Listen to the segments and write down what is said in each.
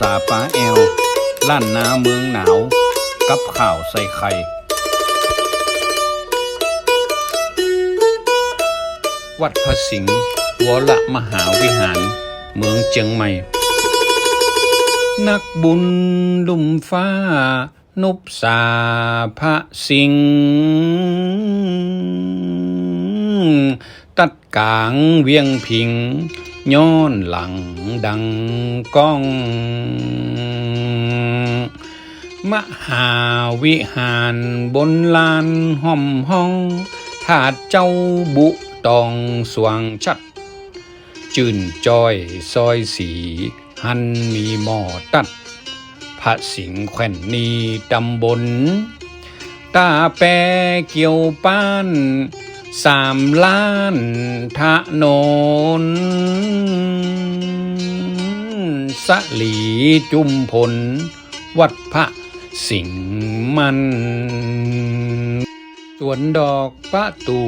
ษาป้าแอวล้านนาเมืองหนาว กับข่าวใส่ไข่วัดพระสิงห์วรมหาวิหาร เมืองเจียงใหม่ นักบุญลุ่มฟ้า นุบสาพระสิงห์ตัดกลางเวียงพิง ย้อนหลังดังก้อง มหาวิหารบนลานห้อมห้องถาดเจ้าบุตองสว่างชัด จื่นจอยซอยสีหันมีหม้อตัด พระสิงห์แขวนนีตำบลตาแปรเกี่ยวป้าน สามล้านทะนนสลีจุมพล วัดพระสิงมันสวนดอกประตู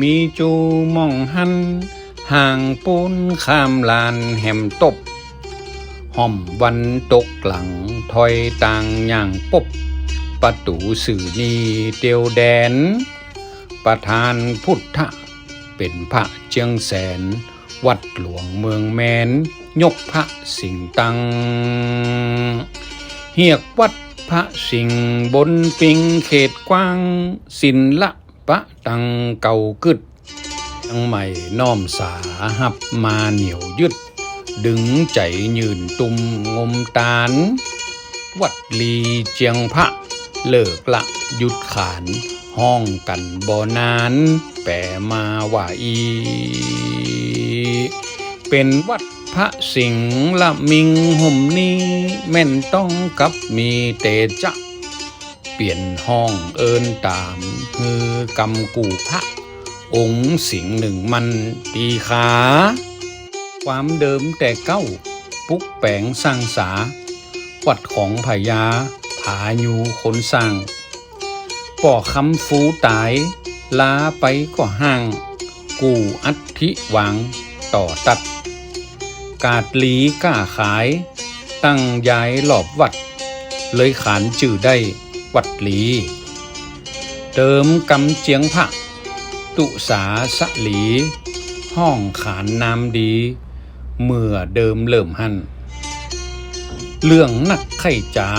มีจูมองหัน ห่างปูนข้ามลานแหมตบห้อมวันตกหลังถอยต่างอย่างปบประตูสื่อนีเตียวแดน ประธานพุทธะเป็นพระเจียงแสน วัดหลวงเมืองแมน ยกพระสิงตังเฮียกวัดพระสิงบนปิงเขตกว้าง สินละปะตังเก่ากึดยังใหม่น้อมสาหับมาเหนียวยึด ดึงใจยืนตุมงมตาลวัดลีเจียงพระเลิกละหยุดขาน ห้องกันบ่นานแปรมาว่าอี เป็นวัดพระสิงห์ละมิงห่มนี้แม่นต้องกับมีเตจะเปลี่ยนห้องเอินตามฮือกำกูพระ องค์สิงห์หนึ่งมันตีขา ความเดิมแต่เก้า ปุกแปงสร้างสา วัดของพญาผายูคนสร้าง ป่อคำฟูตาย ลาไปก็ห่าง กูอัฐิหวังต่อตัด กาดลีก้าขาย ตั้งย้ายหลอบวัด เลยขานจื่อได้วัดลี เติมกำเจียงพระตุสาสะหลี ห้องขานน้ำดี เมื่อเดิมเริ่มหันเรื่องนักไข่จ๋า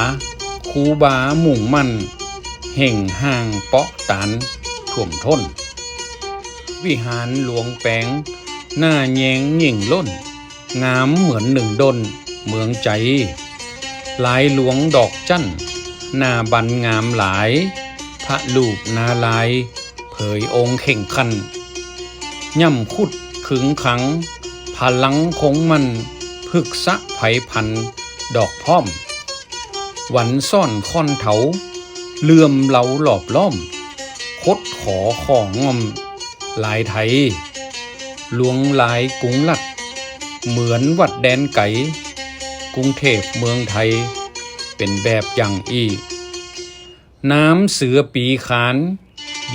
คูบาหมุ่งมั่น เห่งห่างเปาะตันท่วมท้น วิหารหลวงแปง หน้าแยงหยิ่งล้น งามเหมือนหนึ่งดน เมืองใจ หลายหลวงดอกจันหน้าบันงามหลาย พระลูกนาลาย เผยองค์เข่งคัน ย่ำคุดขึงขัง พลังคงมัน พึกษะไผพัน ดอกพร้อม หวันซ่อนค่อนเถา เลื่อมเหลาหลอบล้อม คดขอของงอม ลายไทยหลวงลายกรุงลัดเหมือนวัดแดนไก่กรุงเทพเมืองไทย เป็นแบบอย่างอีน้ำเสือปีขาน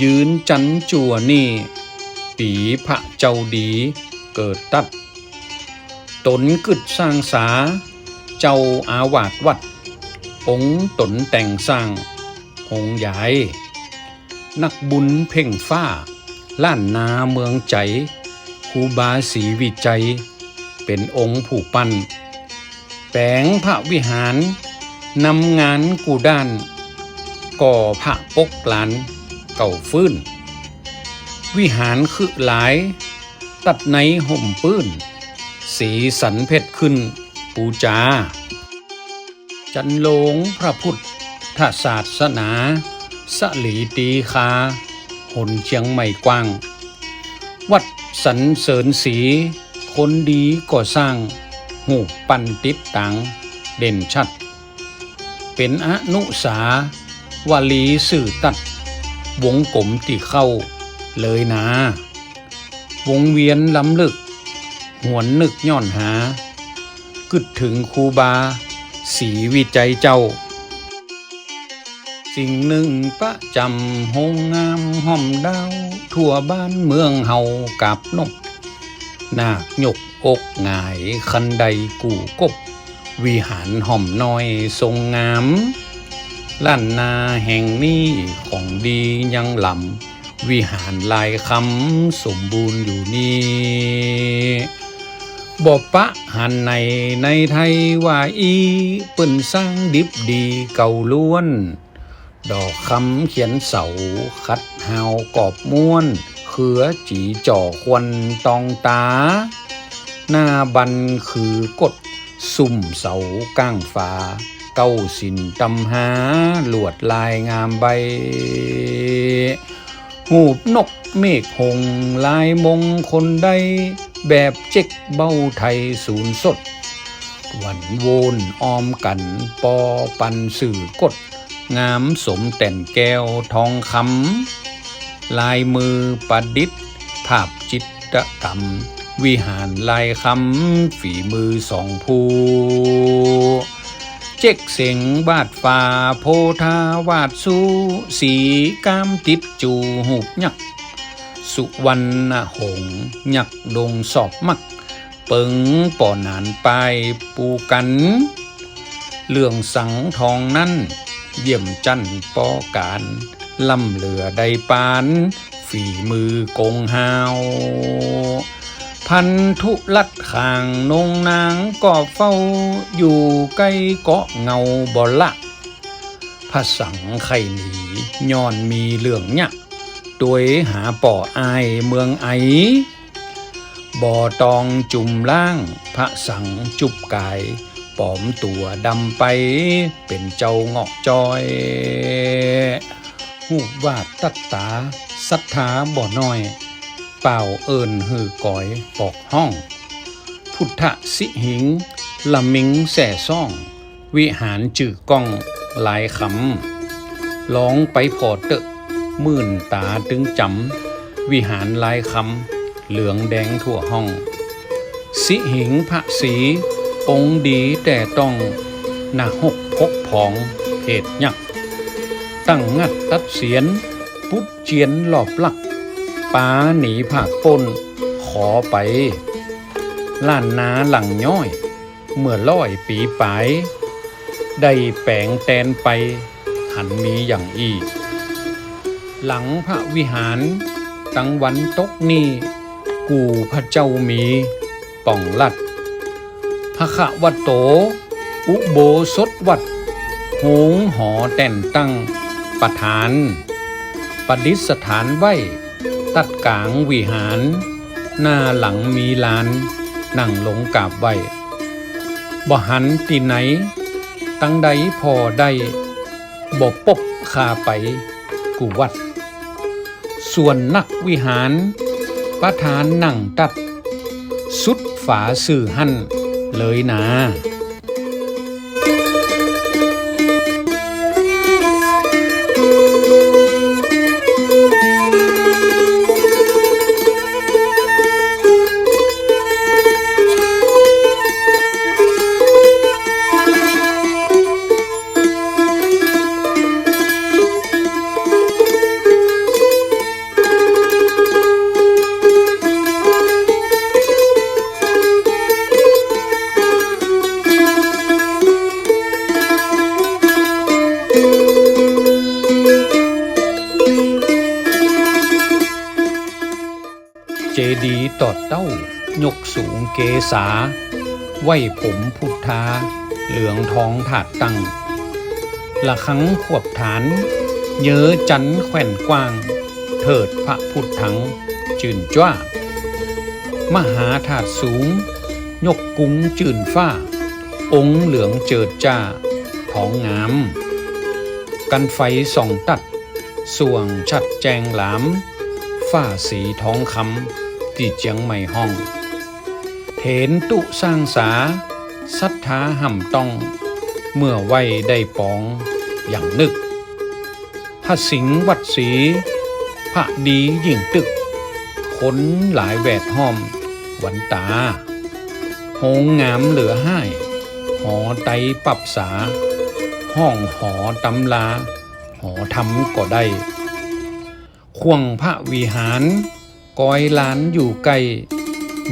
ยืนจันจัวนี่ ปีพระเจ้าดีเกิดตัด ตนกึดสร้างสา เจ้าอาวาสวัด องค์ตนแต่งสร้าง หงยายนักบุญเพ่งฟ้า ล้านนาเมืองใจครูบาศรีวิจัย เป็นองค์ผู้ปั้นแปลงพระวิหารนำงานกูด้าน ก่อพระปกหลานเก่าฟื้น วิหารคือหลาย ตัดในห่มปื้น สีสันเพชรขึ้น ปูจา จันโลงพระพุทธ ทศาสนา สลีตีคาหนเชียงใหม่กว้าง วัดสันเสริญสี คนดีก่อสร้าง หูปันติดตัง เด่นชัด เป็นอนุสาวลีสื่อตัด วงกลมที่เข้า เลยนะวงเวียนล้ำลึก หวนนึกย่อนหากึดถึงครูบา สีวิจัยเจ้า สิ่งหนึ่งประจำหงงามห้อมดาว ทั่วบ้านเมืองเฮากับนกนาคหยกอกหงายคันใดกู่กบ วิหารห่อมน้อยทรงงามล้านนาแห่งนี้ของดียังหลำวิหารลายคำสมบูรณ์อยู่นี่บ่ปะหันในในไทยว่าอีเปิ้นสร้างดิบดีเก่าล้วน ดอกคำเขียนเสา คัดหาวกอบม้วน เขือจีจ่อควันตองตา หน้าบันคือกด สุ่มเสาก้างฟ้า เก้าสินตำหาลวดลายงามใบ หูบนกเมฆหงลายมงคลใด แบบเจ๊กเบ้าไทยศูนย์สด หวันโวนออมกันปอปันสื่อกด งามสมแต่นแก้วทองคำลายมือประดิษฐ์ภาพจิตรกรรม วิหารลายคำฝีมือสองผู้เจ๊กเสียงบาดฟ้าโพธาวาดสู้สีกามติดจูหูบยักสุวรรณหงส์ยักดงสอบมัก เปิงป่อนานไปปูกัน เรื่องสังทองนั้น เยี่ยมจันปอการล่ำเหลือใดปาน ฝีมือกงหาว พันธุลัดข่างนงนางก็เฝ้าอยู่ใกล้เกาะเงาบ่ละพระสังไข่หนีย้อนมีเรื่องเนี่ยตัวหาป่ออายเมืองไอบ่อตองจุ่มล่าง พระสังจุบกาย ปอมตัวดำไป เป็นเจ้าเงาะจอยหูวาดตัดตาศรัทธาบ่อน้อย เป่าเอิญหือก้อยปอกห้อง พุทธสิหิงละมิงแส่ซ่อง วิหารจื่อกล้องหลายคำร้องไปพอเตอะมื่นตาตึงจำวิหารลายคำเหลืองแดงทั่วห้อง สิหิงพระศรี องค์ดีแต่ต้องหนาหกพกผองเหตุยักตั้งงัดตัดเสียน ปุ๊บเจียนหลอบลักป้าหนีผากปนขอไปล้านนาหลังย้อย เมื่อร้อยปีปลายได้แปลงแตนไป หันมีอย่างอีก หลังพระวิหารตั้งวันตกนี้กูพระเจ้ามีป่องลัด พระขะวัดโต อุโบสถวัดโหงหอแต่นตั้งประธาน ประดิษฐานไว้ ตัดกลางวิหาร หน้าหลังมีลาน นั่งหลงกราบไว้บ่หันตีไหน ตั้งใดพอได้บ่ปบคาไปกูวัด ส่วนนักวิหาร ประธานนั่งตัด สุดฝาสื่อหั่น เลยนะ ดีตอดเต้า ยกสูงเกษาไหวผมพุทธา เหลืองทองถาดตั้งละครั้งขวบฐาน เยอจันแขวนกว้าง เถิดพระพุทธัง จื่นจ้ามหาถาดสูง ยกกุ้งจื่นฟ้า องค์เหลืองเจิดจ้าท้องงาม กันไฟส่องตัด ส่วงชัดแจงหลามฝ้าสีทองคำ ที่เจียงใหม่ห้องเห็นตุสร้างสาศรัทธาห่ำต้อง เมื่อไว้ได้ปองอย่างนึก พระสิงห์วัดศรีพระดียิ่งตึกคนหลายแวดห้อมหวันตา โหงงามเหลือห้าย หอไตปรับสา ห้องหอตำลา หอทำก็ได้ ควงพระวิหาร ก้อยลานอยู่ไกล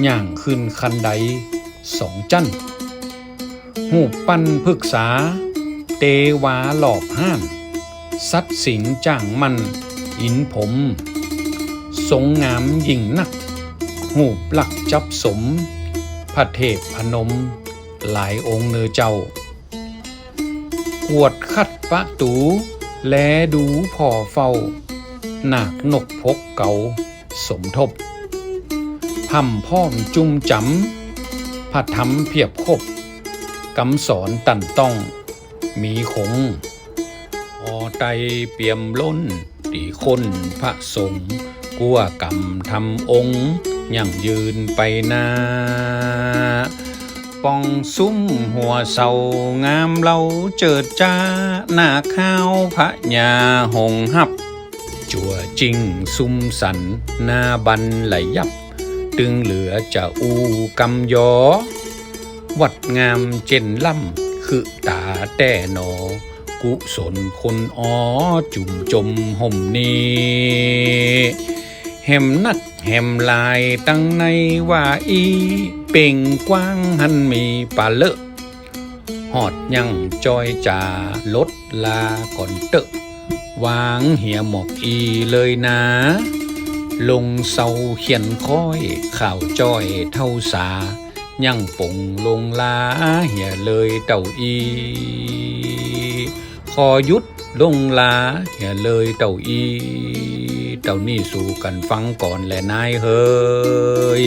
ย่างขึ้นคันใดสองจันหูปั้นพึกษา เตวาหลอบห้านสัตสิงจ้างมัน อินผมทรงงามยิ่งนัก หูปลักจับสม พระเทพพนม หลายองค์เนอเจ้ากวดคัดปะตู แลดูพ่อเฝ้า หนักนกพกเก่า สมทบพำพ่อมจุมจำพระธรรมเพียบคบกำสอนตันต้องมีคงออไตเปี่ยมล้นตีคนพระสงฆ์กัวกรรมทำองค์ยั่งยืนไปนาปองซุ้มหัวเสางามเราเจิดจ้าหน้าข้าวพระยาหงหับ จริงซุ้มสันหน้าบันไหลยับ ตึงเหลือจะอูกำยอ วัดงามเจนล่ำคือตาแต่หนอ กุศลคนอ๋อจุ่มจมห่มนี้แหมนักแหมลายตั้งในว่าอีเป่งกว้างหันมีปลาเลอะหอดยังจอยจ่าลดลาก่อนเตอะ วางเหียหมอกอีเลยนะ ลงเสาเขียนค้อยข่าวจ้อยเท่าสา ยังป่งลงลาเหียเลยเต่าอีขอยุดลงลาเหียเลยเต่าอีเต่านี่สู่กันฟังก่อนแหละนายเฮ้ย